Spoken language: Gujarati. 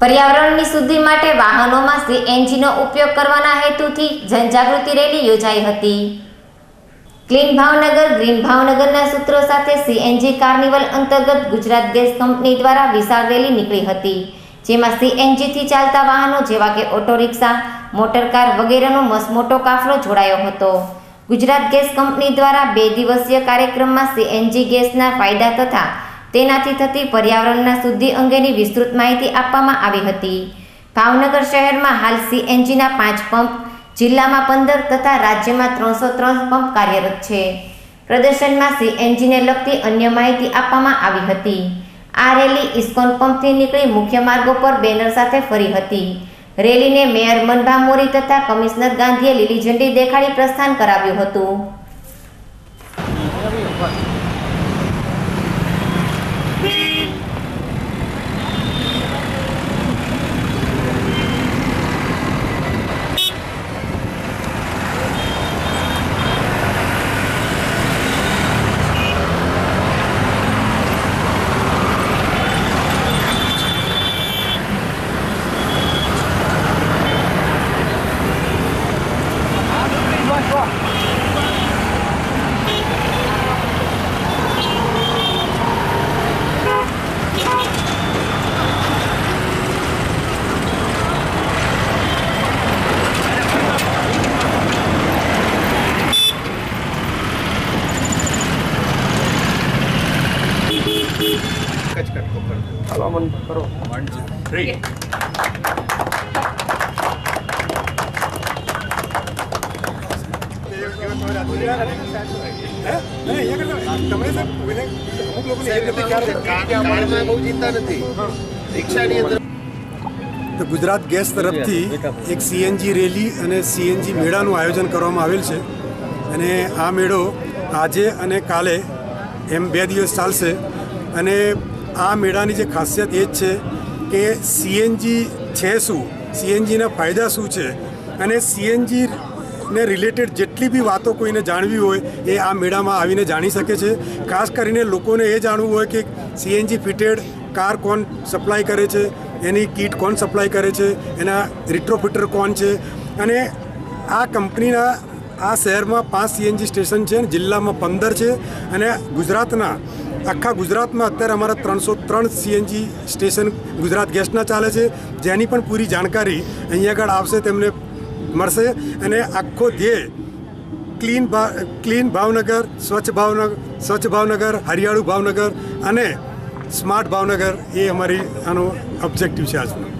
પર્યાવરણની શુદ્ધિ માટે વાહનોમાં સીએનજીનો ઉપયોગ કરવાના હેતુથી જનજાગૃતિ રેલી યોજાઈ હતી. ક્લીન ભાવનગર, ગ્રીન ભાવનગરના સૂત્રો સાથે સીએનજી કાર્નિવલ અંતર્ગત ગુજરાત ગેસ કંપની દ્વારા વિશાળ રેલી નીકળી હતી, જેમાં સીએનજીથી ચાલતા વાહનો જેવા કે ઓટો રિક્ષા મોટરકાર વગેરેનો મસમોટો કાફલો જોડાયો હતો. ગુજરાત ગેસ કંપની દ્વારા બે દિવસીય કાર્યક્રમમાં સીએનજી ગેસના ફાયદા તથા તેનાથી થતી પર્યાવરણના શુદ્ધિ અંગેની વિસ્તૃત માહિતી આપવામાં આવી હતી. ભાવનગર શહેરમાં હાલ સીએનજીના પાંચ પંપ, જિલ્લામાં પંદર તથા રાજ્યમાં ત્રણસો ત્રણ પંપ કાર્યરત છે. પ્રદર્શનમાં સીએનજીને લગતી અન્ય માહિતી આપવામાં આવી હતી. આ રેલી ઇસ્કોન પંપથી નીકળી મુખ્ય માર્ગો પર બેનર સાથે ફરી હતી. રેલીને મેયર મનભા મોરી તથા કમિશનર ગાંધીએ લીલી ઝંડી દેખાડી પ્રસ્થાન કરાવ્યું હતું. કચ કટકો કરો ચાલો મન કરો. વન ટુ થ્રી તો ગુજરાત ગેસ તરફથી એક સીએનજી રેલી અને સીએનજી મેળાનું આયોજન કરવામાં આવેલ છે. અને આ મેળો આજે અને કાલે એમ બે દિવસ ચાલશે. અને આ મેળાની જે ખાસિયત એ જ છે કે સીએનજી છે શું? સીએનજીના ફાયદા શું છે? અને સીએનજી ને રિલેટેડ જેટલી બી વાતો કોઈને જાણવી હોય, એ આ મેળામાં આવીને જાણી શકે છે. ખાસ કરીને લોકોને એ જાણવું હોય કે સીએનજી ફિટેડ કાર કોણ સપ્લાય કરે છે? એની કીટ કોણ સપ્લાય કરે છે? એના રિટ્રોફિટર કોણ છે? અને આ કંપનીના, આ શહેરમાં પાંચ સીએનજી સ્ટેશન છે જિલ્લામાં પંદર છે અને ગુજરાતના આખા ગુજરાતમાં અત્યારે અમારા ત્રણસો ત્રણ સીએનજી સ્ટેશન ગુજરાત ગેસના ચાલે છે. જેની પણ પૂરી જાણકારી અહીંયા આગળ આવશે, તેમને મળશે. અને આખો ધ્યેય ક્લીન ક્લીન ભાવનગર, સ્વચ્છ ભાવનગર સ્વચ્છ ભાવનગર, હરિયાળું ભાવનગર અને સ્માર્ટ ભાવનગર એ અમારી આનો ઓબ્જેક્ટિવ છે આજનો.